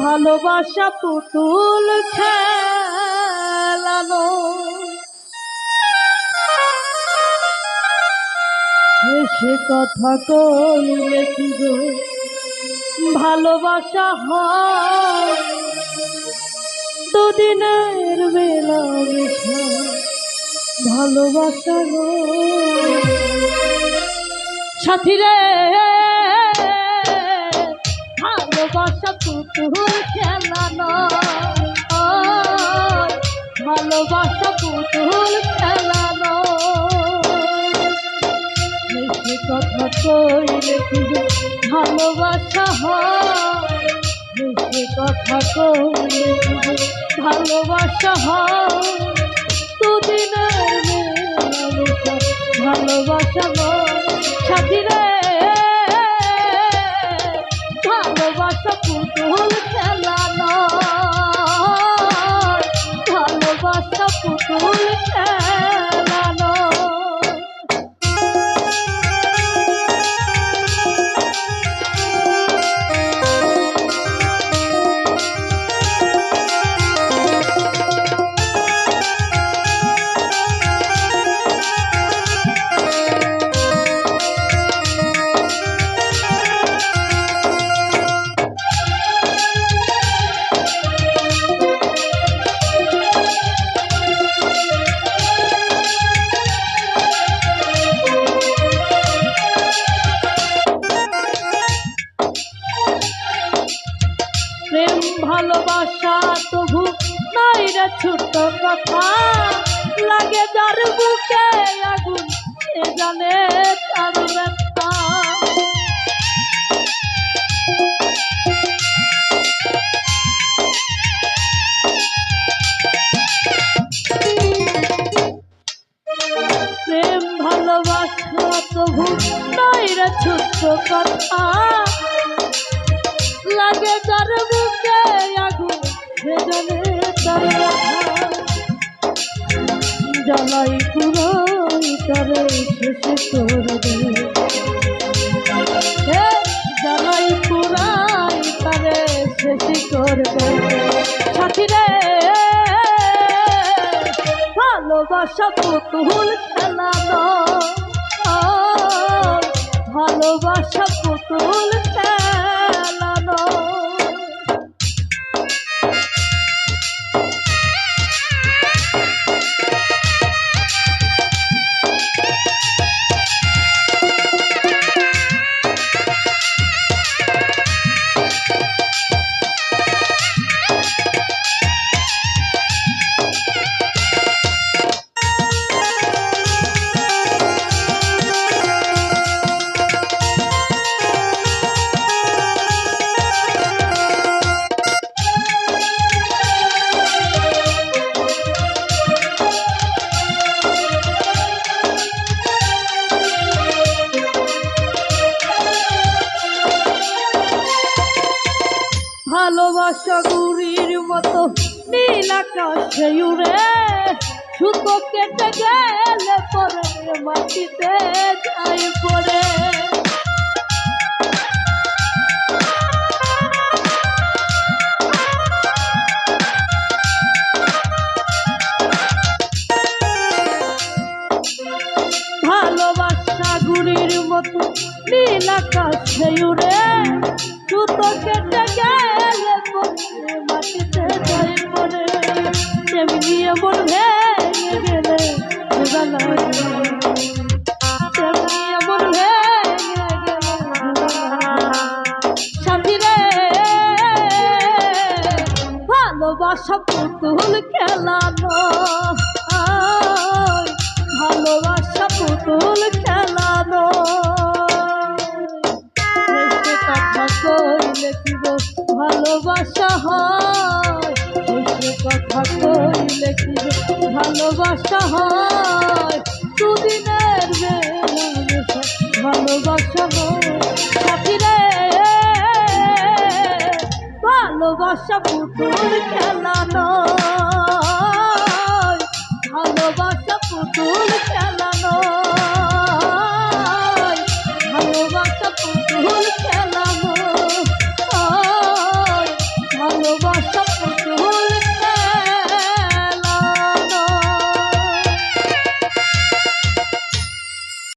ভালোবাসা পুতুল খেলানো। সে কথা কইলে গো ভালোবাসা হয়। দুদিনের বেলা ভালোবাসা গো সাথী রে পুতুল খেলানো। ভালোবাসা পুতুল খেলানো। সে কথা কইলে, ভালোবাসা হয়। কথা কইলে ভালোবাসা হয়। দুদিনের ভালোবাসা সাথী ভালোবাসা পুতুল ভালোবাসা তবু নাই রে ছোট কথা। লাগে যার বুকে আগুন সে জানে তার প্রেম ভালোবাসা তবু নাই রে ছোট কথা। জ্বালাই পুরাই তারে শেষ করবে হে জ্বালাই পুরাই তারে শেষ ভালোবাসা পুতুল খেলানো ভালোবাসা পুতুল খেলানো গুড়ির মতো নীল আকাশে উড়ে সুতো কেটে গেলে পরে মাটিতে যাই মতো নীল আকাশে উড়ে সুতো কেটে গেলে ভালোবাসা পুতুল খেলানো ভালোবাসা পুতুল খেলানো কথা কইলে কি গো ভালোবাসা হয় কথা কইলে কি ভালোবাসা হয় দুদিনের ভালোবাসা হয়। ভালোবাসা পুতুল খেলানো।